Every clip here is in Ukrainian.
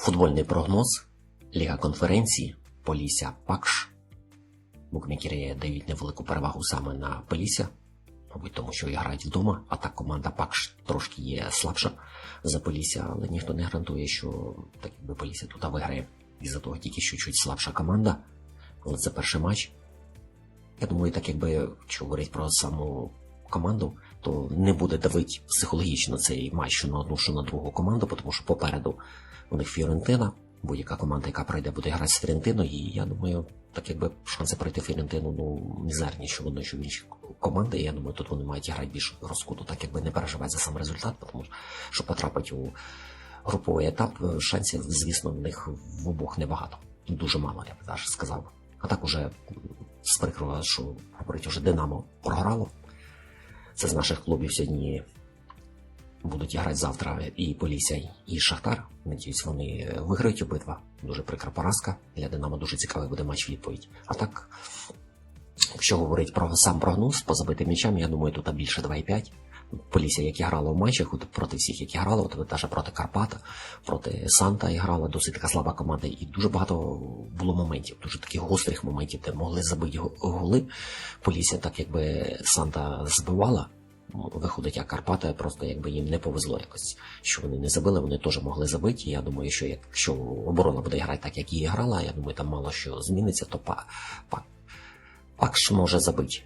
Футбольний прогноз, Ліга конференції, Полісся Пакш. Букмекери дають невелику перевагу саме на Полісся, мабуть, тому що грають вдома, а так команда Пакш трошки є слабша за Полісся, але ніхто не гарантує, що так якби Полісся тут виграє. Із-за того тільки що чуть слабша команда, але це перший матч. Я думаю, так якби якщо говорити про саму команду, то не буде давити психологічно цей матч що на одну, що на другу команду, тому що попереду у них Фіорентина, будь-яка команда, яка пройде, буде грати з Фіорентиною, і я думаю, так якби шанси пройти Фіорентину ну, мізерні, що одно, що в інші команди. І я думаю, тут вони мають грати більш розкуто, так якби не переживати за сам результат, тому що потрапити у груповий етап, е, шансів, звісно, в них в обох небагато. Дуже мало, я б навіть сказав. А так уже з прикрого, що говорить, уже Динамо програло. Це з наших клубів сьогодні будуть грати завтра і Полісся, і Шахтар. Надіюсь, вони виграють обидва. Дуже прикра поразка. Для Динамо дуже цікавий буде матч відповідь. А так, якщо говорити про сам прогноз по забитим м'ячам, я думаю, тут більше 2,5. Полісся, і грала в матчах, от проти всіх, які грала, от навіть проти Карпата, проти Санта і грала, досить така слаба команда, і дуже багато було моментів, дуже таких гострих моментів, де могли забити го- голи. Полісся, так якби Санта збивала, виходить, а Карпата просто якби їм не повезло якось, що вони не забили, вони теж могли забити. Я думаю, що якщо оборона буде грати так, як і грала, я думаю, там мало що зміниться, то па, па, Пакш може забити.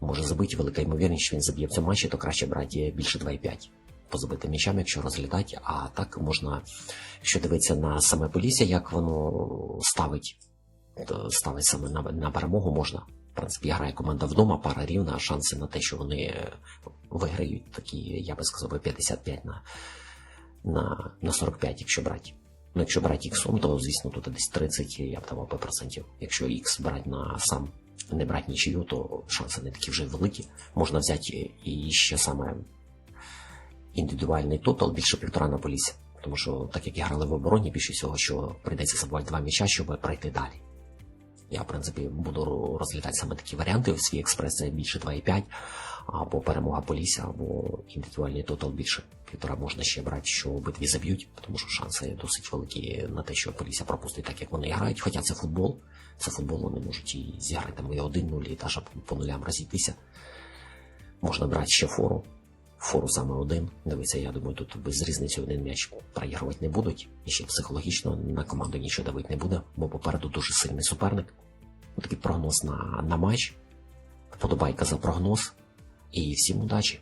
Може забити велика ймовірність, що він заб'є в цьому матчі, то краще брати більше 2,5 по забитим м'ячам, якщо розглядати. А так можна, якщо дивитися на саме Полісся, як воно ставить, то ставить саме на, на перемогу можна. В принципі, грає команда вдома, пара рівна, а шанси на те, що вони е, виграють, такі, я би сказав, 55 на, на, на 45, якщо брати. Ну, якщо брати іксом, то звісно тут десь 30, я б давав би процентів. Якщо ікс брати на сам, не брати нічию, то шанси не такі вже великі. Можна взяти і ще саме індивідуальний тотал більше півтора на полісі. Тому що, так як і грали в обороні, більше всього, що прийдеться забувати два м'яча, щоб пройти далі. Я, в принципі, буду розглядати саме такі варіанти. Свій експрес це більше 2,5, або перемога Полісся, або індивідуальний тотал більше півтора можна ще брати, що обидві заб'ють, тому що шанси досить великі на те, що Полісся пропустить так, як вони грають. Хоча це футбол, це футбол, вони можуть і зіграти там і 1-0, і навіть по нулям розійтися. Можна брати ще фору. Фору саме один. Дивіться, я думаю, тут без різниці один м'яч проігрувати не будуть. І ще психологічно на команду нічого давити не буде, бо попереду дуже сильний суперник. Такий прогноз на, на матч. Вподобайка за прогноз. І всім удачі!